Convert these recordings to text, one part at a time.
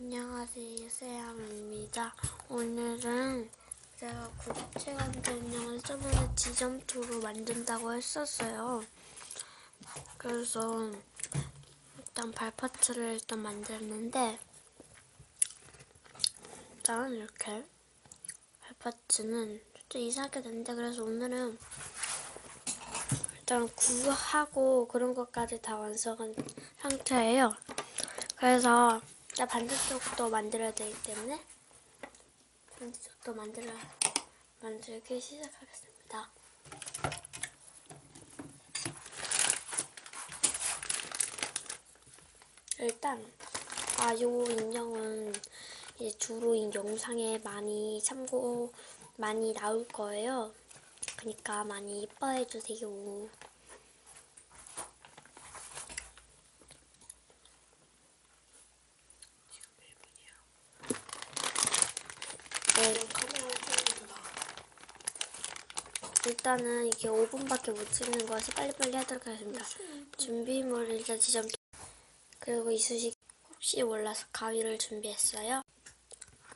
안녕하세요, 세양입니다. 오늘은 제가 국제관계 인형을 저번에 지점토로 만든다고 했었어요. 그래서 일단 발파츠를 일단 만들었는데 일단 이렇게 발파츠는 좀 이상하게 됐는데 그래서 오늘은 일단 구하고 그런 것까지 다 완성한 상태예요. 그래서 나 반대쪽도 만들어야 되기 때문에 반대쪽도 만들어 만들기 시작하겠습니다. 일단 아요 인형은 이제 주로 이 영상에 많이 참고 많이 나올 거예요. 그러니까 많이 이뻐해 주세요. 네, 일단은 이게 5분밖에 못 찍는 것이 빨리빨리 하도록 하겠습니다. 준비물을 일단 지점 그리고 이쑤시 혹시 몰라서 가위를 준비했어요.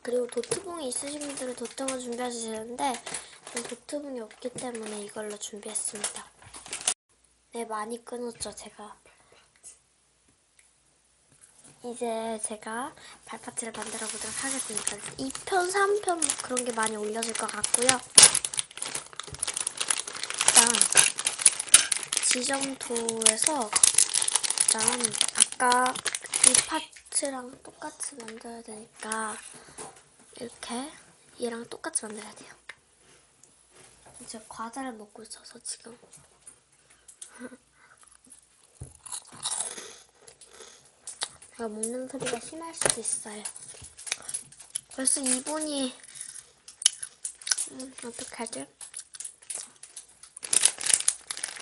그리고 도트봉이 있으신 분들은 도트봉 저는 도트봉이 없기 때문에 이걸로 준비했습니다. 네, 많이 끊었죠, 제가. 이제 제가 발파트를 만들어 보도록 하겠습니다. 2편, 3편 뭐 그런 게 많이 올려질 것 같고요. 일단 지점토에서 일단 아까 이 파트랑 똑같이 만들어야 되니까 이렇게 얘랑 똑같이 만들어야 돼요. 이제 과자를 먹고 있어서 지금 제가 먹는 소리가 심할 수도 있어요. 벌써 2분이 음, 어떡하지?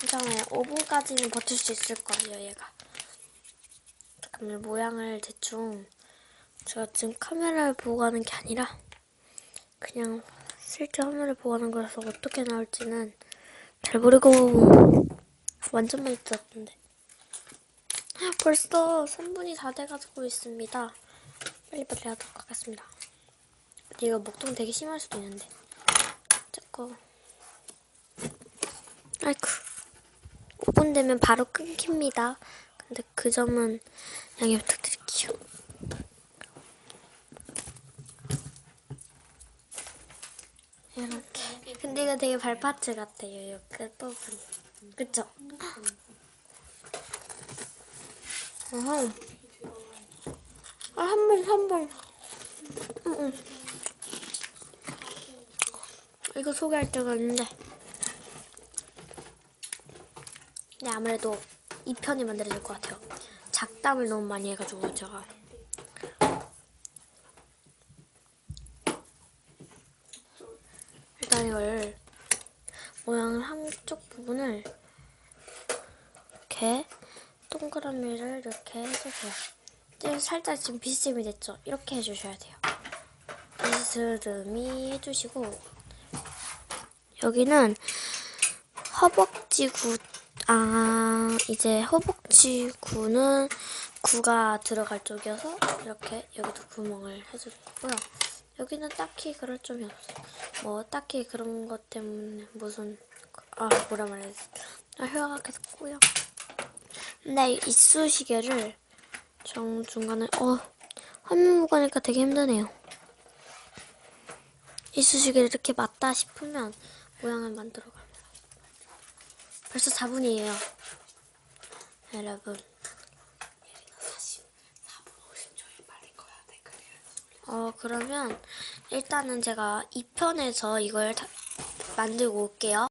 괜찮아요. 5분까지는 버틸 수 있을 거예요, 얘가. 잠깐만, 모양을 대충 제가 지금 카메라를 보고 하는 게 아니라 그냥 실제 화면을 보고 하는 거라서 어떻게 나올지는 잘 모르고 완전 많이 들었는데 벌써 3분이 다 돼가지고 있습니다. 빨리빨리 하도록 하겠습니다. 이거 목동 되게 심할 수도 있는데 자꾸 아이쿠 5분 되면 바로 끊깁니다. 근데 그 점은 양해 부탁드릴게요. 이렇게. 근데 이거 되게 발파츠 같아요. 이 끝부분. 그쵸? 어허. 아, 한 번, 한 번. 응, 응. 이거 소개할 데가 있는데. 근데 아무래도 이 편이 만들어질 것 같아요. 작담을 너무 많이 해가지고 제가. 일단 이걸 모양 한쪽 부분을 이렇게 동그라미를 이렇게 해주세요. 살짝 지금 비스듬히 됐죠? 이렇게 해주셔야 돼요. 비스듬히 해주시고 여기는 허벅지 구 아 이제 허벅지 구는 구가 들어갈 쪽이어서 이렇게 여기도 구멍을 해줄 거고요. 여기는 딱히 그럴 점이 없어요. 뭐 딱히 그런 것 때문에 무슨 아 뭐라 말해야 지 아, 혀가 계속 꼬여. 근데 이 이쑤시개를 정 중간에 어 화면 보고 하니까 되게 힘드네요. 이쑤시개를 이렇게 맞다 싶으면 모양을 만들어 갑니다. 벌써 4분이에요. 여러분. 어, 그러면 일단은 제가 2편에서 이걸 다 만들고 올게요.